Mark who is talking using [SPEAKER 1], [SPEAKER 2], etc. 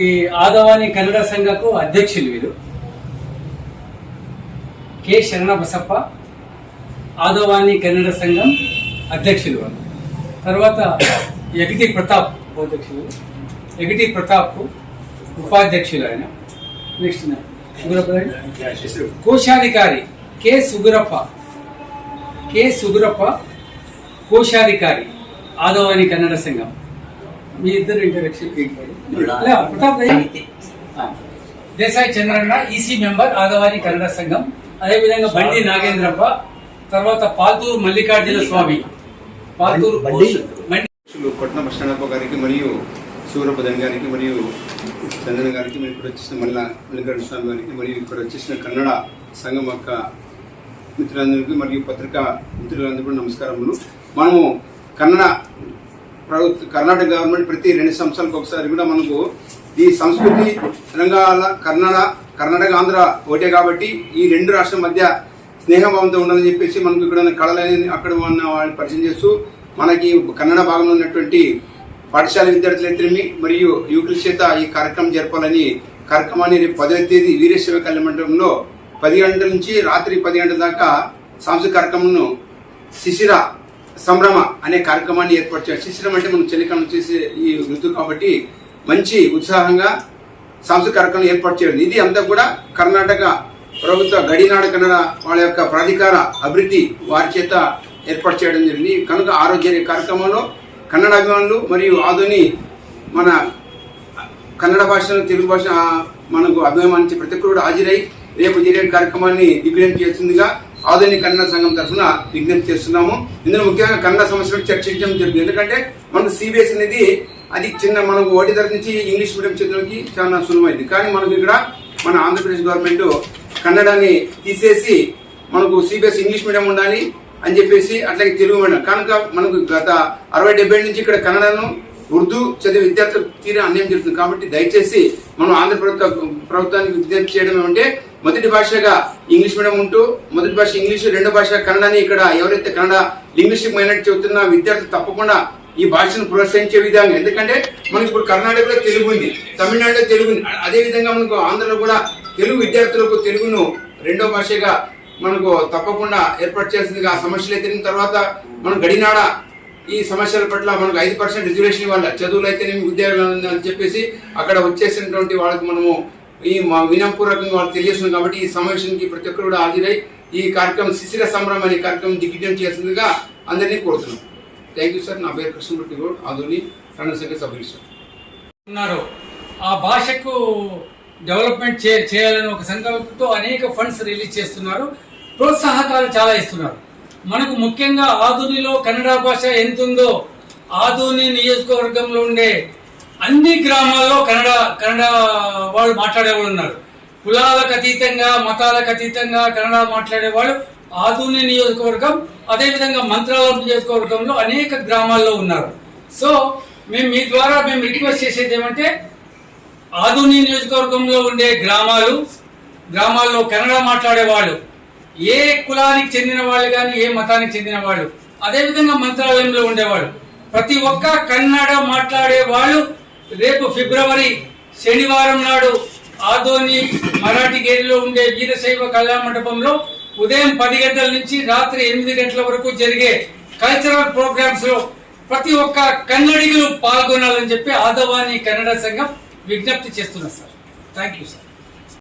[SPEAKER 1] ఈ ఆదవాని కన్నడ సంఘకు అధ్యక్షులు వీరు. కె శరణ బసప్ప ఆదవాని కన్నడ సంఘం అధ్యక్షులు తర్వాత ఎగిటి ప్రతాప్ ఉపాధ్యక్షులు ఎగిటి ప్రతాప్ ఉపాధ్యక్షులు ఆయన. నెక్స్ట్ కోశాధికారి కె సుగురప్ప. కె సుగురప్ప కోశాధికారి ఆదవాని కన్నడ సంఘం. మీ ఇద్దరు interaction. Desai Chandranna EC member Adoni Kannada సంఘం. అదేవిధంగా బండి నాగేంద్రప్ప తర్వాత పాల్తూరు మల్లికార్జున స్వామి. పాల్తూరు
[SPEAKER 2] కొట్న మస్తానప్ప గారికి మరియు సూరపదన్ గారికి మరియు చందన గారికి మరియు ఇక్కడ వచ్చేసిన మల్లా మల్లికార్జున స్వామి గారికి మరియు ఇక్కడ వచ్చేసిన కన్నడ సంఘం యొక్క మిత్రులందరికీ మరియు పత్రికా మిత్రులందరికీ కూడా నమస్కారములు. మనము కన్నడ ప్రభుత్వ కర్ణాటక గవర్నమెంట్ ప్రతి రెండు సంవత్సరాలకు ఒకసారి కూడా మనకు ఈ సంస్కృతి రంగాల కన్నడ కర్ణాటక ఆంధ్ర ఒకటే కాబట్టి ఈ రెండు రాష్ట్రం మధ్య స్నేహభావంతో ఉండాలని చెప్పేసి మనకు ఇక్కడ కళలని అక్కడ ఉన్న వాళ్ళని పరిచయం చేస్తూ మనకి కన్నడ భాగంలో ఉన్నటువంటి పాఠశాల విద్యార్థులైతేమి మరియు యువకుల చేత ఈ కార్యక్రమం జరపాలని కార్యక్రమాన్ని రేపు పదవ తేదీ వీరేశ్వర కళ్యాణ మండపంలో పది గంటల నుంచి రాత్రి పది గంటల దాకా సాంస్కృతిక కార్యక్రమంను శిశిర సంభ్రమ అనే కార్యక్రమాన్ని ఏర్పాటు చేయాలి. శిశిరం అంటే మనం చలికాలం చేసే ఈ ఋతువు కాబట్టి మంచి ఉత్సాహంగా సాంస్కృతిక కార్యక్రమం ఏర్పాటు చేయాలి. ఇది అంతా కూడా కర్ణాటక ప్రభుత్వ గడినాడ కన్నడ వాళ్ళ యొక్క ప్రాధికార అభివృద్ధి వారి చేత ఏర్పాటు చేయడం జరిగింది. కనుక ఆరోగ్య కార్యక్రమంలో కన్నడ అభిమానులు మరియు ఆధుని మన కన్నడ భాషను తెలుగు భాష మనకు అభిమానించే ప్రతి ఒక్కరు కూడా హాజరై రేపు జరిగే కార్యక్రమాన్ని దిగ్విజయం చేస్తుందిగా ఆధునిక కన్నడ సంఘం తరఫున విజ్ఞప్తి చేస్తున్నాము. ఇందులో ముఖ్యంగా కన్నడ సమస్యలు చర్చించడం జరిగింది. ఎందుకంటే మనకు సిబిఎస్ అనేది అది చిన్న మనకు ఒకటి తరగతి నుంచి ఇంగ్లీష్ మీడియం చదివడానికి చాలా సులభమైంది కానీ మనకు ఇక్కడ మన ఆంధ్రప్రదేశ్ గవర్నమెంట్ కన్నడాన్ని తీసేసి మనకు సిబిఎస్ ఇంగ్లీష్ మీడియం ఉండాలి అని చెప్పేసి అట్లాగే తెలుగు మీడియం. కనుక మనకు గత అరవై డెబ్బై నుంచి ఇక్కడ కన్నడను ఉర్దూ చదివే విద్యార్థులకు తీరే అన్యాయం జరుగుతుంది. కాబట్టి దయచేసి మనం ఆంధ్ర ప్రభుత్వ ప్రభుత్వానికి విజ్ఞప్తి చేయడం ఏమంటే మొదటి భాషగా ఇంగ్లీష్ మీడియం ఉంటూ మొదటి భాష ఇంగ్లీష్ రెండో భాష కన్నడని ఇక్కడ ఎవరైతే కన్నడ లింగ్విస్టిక్ మైనార్టీ చెబుతున్న విద్యార్థులు తప్పకుండా ఈ భాషను ప్రోత్సహించే విధంగా. ఎందుకంటే మనకి ఇప్పుడు కర్ణాటకలో తెలుగు ఉంది తమిళనాడులో తెలుగు ఉంది. అదే విధంగా మనకు ఆంధ్రలో కూడా తెలుగు విద్యార్థులకు తెలుగును రెండో భాషగా మనకు తప్పకుండా ఏర్పాటు చేసింది ఆ సమస్యలు ఎత్తిన తర్వాత మనం గడినాడ ఈ సమస్యల పట్ల మనకు ఐదు పర్సెంట్ రిజర్వేషన్ ఇవ్వాలి. చదువులు అయితేనేమి ఉద్యోగాలు అని చెప్పేసి అక్కడ వచ్చేసినటువంటి వాళ్ళకి మనము ఈ మా వినయపూర్వకంగా వాళ్ళు తెలియజేస్తున్నాం కాబట్టి ఈ సమావేశానికి ప్రతి ఒక్కరు కూడా హాజరై ఈ కార్యక్రమం శిశిర సంబరం అనే కార్యక్రమం దిగ్విజయం చేస్తుందిగా అందరినీ కోరుతున్నాం. థ్యాంక్ యూ సార్ నా పేరు కృష్ణమూర్తి గౌడ్ ఆధుని కన్నడ సంఘ సభ్యులు సార్
[SPEAKER 1] ఉన్నారు. ఆ భాషకు డెవలప్మెంట్ చే చేయాలని ఒక సంకల్పంతో అనేక ఫండ్స్ రిలీజ్ చేస్తున్నారు. ప్రోత్సాహకాలు చాలా ఇస్తున్నారు. మనకు ముఖ్యంగా ఆధునిలో కన్నడ భాష ఎంతుందో ఆధుని నియోజకవర్గంలో ఉండే అన్ని గ్రామాల్లో కన్నడ కన్నడ వాళ్ళు మాట్లాడేవాళ్ళు ఉన్నారు. కులాలకు అతీతంగా మతాలకు అతీతంగా కన్నడ మాట్లాడేవాళ్ళు ఆధునిక నియోజకవర్గం అదేవిధంగా మంత్రాలయం నియోజకవర్గంలో అనేక గ్రామాల్లో ఉన్నారు. సో మేము మీ ద్వారా మేము రిక్వెస్ట్ చేసేది ఏమంటే ఆధుని నియోజకవర్గంలో ఉండే గ్రామాలు గ్రామాల్లో కన్నడ మాట్లాడేవాళ్ళు ఏ కులానికి చెందిన వాళ్ళు కానీ ఏ మతానికి చెందిన వాళ్ళు అదేవిధంగా మంత్రాలయంలో ఉండేవాళ్ళు. ప్రతి ఒక్క కన్నడ మాట్లాడే వాళ్ళు రేపు ఫిబ్రవరి శనివారం నాడు ఆదోని మరాఠీగేరిలో ఉండే వీరశైవ కళ్యాణ మండపంలో ఉదయం పది గంటల నుంచి రాత్రి ఎనిమిది గంటల వరకు జరిగే కల్చరల్ ప్రోగ్రామ్స్లో ప్రతి ఒక్క కన్నడిగులు పాల్గొనాలని చెప్పి ఆదవాని కన్నడ సంఘం విజ్ఞప్తి చేస్తున్నారు సార్. Thank you sir.